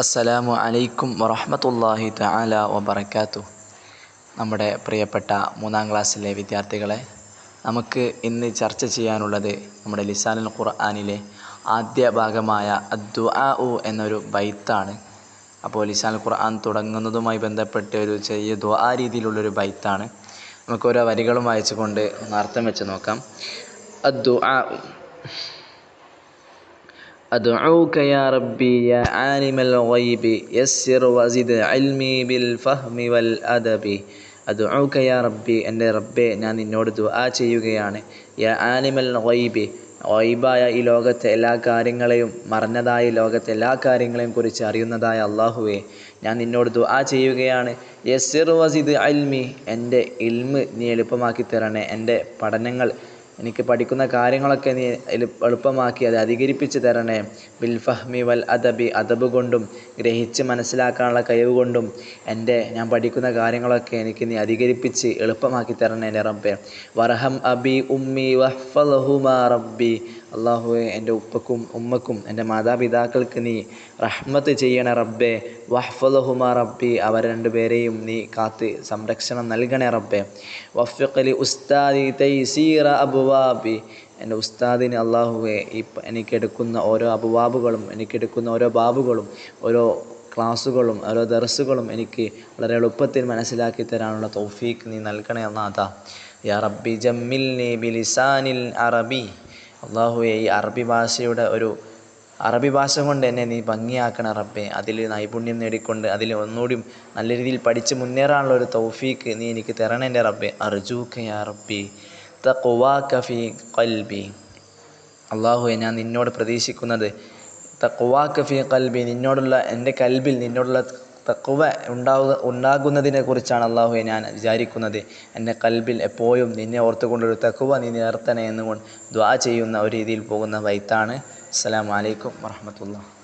അസ്സലാമു അലൈക്കും വറഹ്മത്തുള്ളാഹി തആല വബറകാതുഹു. നമ്മുടെ പ്രിയപ്പെട്ട മൂന്നാം ക്ലാസ്സിലെ വിദ്യാർത്ഥികളെ നമുക്ക് ഇന്ന് ചർച്ച ചെയ്യാനുള്ളത് നമ്മുടെ ലിസാനുൽ ഖുർആാനിലെ ആദ്യ ഭാഗമായ അദ്ദുആഉ എന്നൊരു ബൈത്താണ്. അപ്പോൾ ലിസാനുൽ ഖുർആൻ തുടങ്ങുന്നതുമായി ബന്ധപ്പെട്ട് ഒരു ചെറിയ ദുആ രീതിയിലുള്ളൊരു ബൈത്താണ്. നമുക്ക് ഓരോ വരികളും വായിച്ചുകൊണ്ട് അർത്ഥം വെച്ച് നോക്കാം. അദ്ദുആഉ. أدعوك يا ربي يا عالم الغيب يسر وزد علمي بالفهم والأدب أدعوك يا ربي എൻ്റെ റബ്ബെ ഞാൻ നിന്നോട് ദുആ ചെയ്യുകയാണ് യാ ആലിമൽ ഗൈബി ഗൈബായ ഈ ലോകത്തെ എല്ലാ കാര്യങ്ങളെയും മറഞ്ഞതായ ഈ ലോകത്തെ എല്ലാ കാര്യങ്ങളെയും കുറിച്ച് അറിയുന്നതായ അള്ളാഹുവെ ഞാൻ നിന്നോട് ദുആ ചെയ്യുകയാണ് യസിർ വസിദ് അൽമി എൻ്റെ ഇൽമ് നീ എളുപ്പമാക്കി തരണേ എൻ്റെ പഠനങ്ങൾ എനിക്ക് പഠിക്കുന്ന കാര്യങ്ങളൊക്കെ നീ എളുപ്പമാക്കി അത് അധികരിപ്പിച്ച് തരണേ. ബിൽ ഫഹ്മി വൽ അദബി അദബ് കൊണ്ടും ഗ്രഹിച്ച് മനസ്സിലാക്കാനുള്ള കഴിവ് കൊണ്ടും എന്റെ ഞാൻ പഠിക്കുന്ന കാര്യങ്ങളൊക്കെ എനിക്ക് നീ അധികരിപ്പിച്ച് എളുപ്പമാക്കി തരണേ എന്റെ റബ്ബെ. വറഹം അബി ഉമ്മി വഹ്ഫലഹുമാ റബ്ബി. അള്ളാഹുവെ എന്റെ ഉപ്പക്കും ഉമ്മക്കും എന്റെ മാതാപിതാക്കൾക്ക് നീ റഹ്മത്ത് ചെയ്യണേ റബ്ബെ. വഹ്ഫലഹുമാ റബ്ബി അവർ രണ്ടുപേരെയും നീ കാത്ത് സംരക്ഷണം നൽകണേ റബ്ബെ. വഫിഖലി ഉസ്താദി തൈസീറ അബുവാബി. എന്റെ ഉസ്താദിന് അള്ളാഹുവെ ഈ എനിക്കെടുക്കുന്ന ഓരോ അബുവാബുകളും എനിക്കെടുക്കുന്ന ഓരോ ബാബുകളും ഓരോ ക്ലാസ്സുകളും ഓരോ ദർസുകളും എനിക്ക് വളരെ എളുപ്പത്തിൽ മനസ്സിലാക്കി തരാനുള്ള തൗഫീക്ക് നീ നൽകണേ എന്നാഥ യാ റബ്ബി ജമ്മിൽനി ബിലിസാനിൽ അറബി. അള്ളാഹുവെ ഈ അറബി ഭാഷയുടെ ഒരു അറബി ഭാഷ കൊണ്ട് എന്നെ നീ ഭംഗിയാക്കണ റബ്ബെ. അതിൽ നൈപുണ്യം നേടിക്കൊണ്ട് അതിൽ ഒന്നുകൂടി നല്ല രീതിയിൽ പഠിച്ച് മുന്നേറാനുള്ള ഒരു തൗഫീക്ക് നീ എനിക്ക് തരണം എന്റെ റബ്ബെ. അർജൂക്ക യാ റബ്ബി ഖൽബി. അള്ളാഹുവെ ഞാൻ നിന്നോട് പ്രതീക്ഷിക്കുന്നത് തഖ്വാക ഫീ ഖൽബി നിന്നോടുള്ള എന്റെ കൽബിൽ നിന്നോടുള്ള തഖ്വ ഉണ്ടാവുക ഉണ്ടാകുന്നതിനെ കുറിച്ചാണ് അള്ളാഹുവെ ഞാൻ വിചാരിക്കുന്നത്. എന്റെ കൽബിൽ എപ്പോഴും നിന്നെ ഓർത്തുകൊണ്ടൊരു തക്കുവ നീ നേർത്തനെ എന്നുകൊണ്ട് ദ്വാ ചെയ്യുന്ന ഒരു രീതിയിൽ പോകുന്ന വൈത്താണ്. അസ്സലാമലൈക്കും അലൈക്കും വറഹ്മത്തുള്ളാഹി.